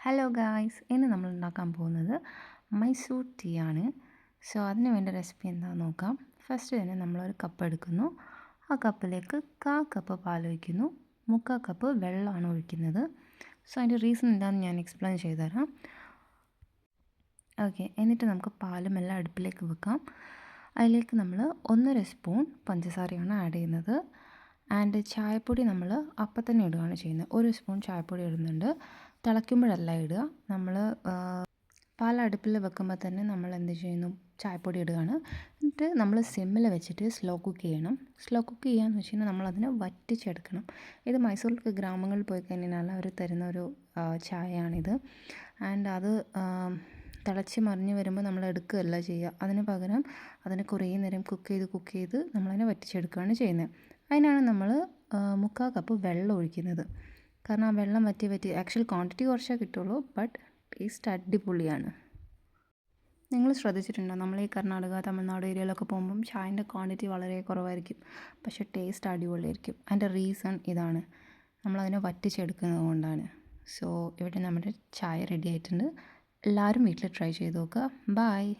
Hello guys ഇന്ന് നമ്മൾ ഉണ്ടാക്കാൻ പോകുന്നത് മൈസൂർ ടീ ആണ് സോ അതിന് വേണ്ട റെസിപ്പി എന്താണെന്ന് നോക്കാം. ഫസ്റ്റ് തന്നെ നമ്മളൊരു കപ്പ് എടുക്കുന്നു. ആ കപ്പിലേക്ക് കാ കപ്പ് പാൽ ഒഴിക്കുന്നു. മുക്കാൽ കപ്പ് വെള്ളമാണ് ഒഴിക്കുന്നത്. സോ അതിന്റെ റീസൺ എന്താണെന്ന് ഞാൻ എക്സ്പ്ലെയിൻ ചെയ്തുതരാം. ഓക്കെ എന്നിട്ട് നമുക്ക് പാലും എല്ലാം അടുപ്പിലേക്ക് വെക്കാം. അതിലേക്ക് നമ്മൾ ഒന്നര സ്പൂൺ പഞ്ചസാരയാണ് ആഡ് ചെയ്യുന്നത്. ആൻഡ് ചായപ്പൊടി നമ്മൾ അപ്പം തന്നെ ഇടുകയാണ് ചെയ്യുന്നത്. ഒരു സ്പൂൺ ചായപ്പൊടി ഇടുന്നുണ്ട്. തിളയ്ക്കുമ്പോഴല്ല ഇടുക. നമ്മൾ പാൽ അടുപ്പിൽ വെക്കുമ്പോൾ തന്നെ നമ്മൾ എന്ത് ചെയ്യുന്നു? ചായപ്പൊടി ഇടുകയാണ്. എന്നിട്ട് നമ്മൾ സിമ്മിൽ വെച്ചിട്ട് സ്ലോ കുക്ക് ചെയ്യണം. സ്ലോ കുക്ക് ചെയ്യാന്ന് വെച്ച് കഴിഞ്ഞാൽ നമ്മളതിനെ വറ്റിച്ചെടുക്കണം. ഇത് മൈസൂരിലൊക്കെ ഗ്രാമങ്ങളിൽ പോയി കഴിഞ്ഞാൽ അവർ തരുന്ന ഒരു ചായയാണിത്. ആൻഡ് അത് തിളച്ച് മറിഞ്ഞ് വരുമ്പോൾ നമ്മൾ എടുക്കുകയല്ല ചെയ്യുക. അതിന് പകരം അതിനെ കുറേ നേരം കുക്ക് ചെയ്ത് കുക്ക് ചെയ്ത് നമ്മളതിനെ വറ്റിച്ചെടുക്കുകയാണ് ചെയ്യുന്നത്. അതിനാണ് നമ്മൾ മുക്കാൽ കപ്പ് വെള്ളം ഒഴിക്കുന്നത്. കാരണം ആ വെള്ളം വറ്റി വറ്റി ആക്ച്വൽ ക്വാണ്ടിറ്റി കുറച്ചേ കിട്ടുള്ളൂ ബട്ട് ടേസ്റ്റ് അടിപൊളിയാണ്. നിങ്ങൾ ശ്രദ്ധിച്ചിട്ടുണ്ടോ? നമ്മൾ ഈ കർണാടക തമിഴ്നാട് ഏരിയയിലൊക്കെ പോകുമ്പം ചായന്റെ ക്വാണ്ടിറ്റി വളരെ കുറവായിരിക്കും പക്ഷേ ടേസ്റ്റ് അടിപൊളിയായിരിക്കും. അതിന്റെ റീസൺ ഇതാണ്. നമ്മളതിനെ വറ്റിച്ചെടുക്കുന്നത് കൊണ്ടാണ്. സോ ഇവിടെ നമ്മുടെ ചായ റെഡി ആയിട്ടുണ്ട്. എല്ലാവരും വീട്ടിൽ ട്രൈ ചെയ്ത് നോക്കുക. ബായ്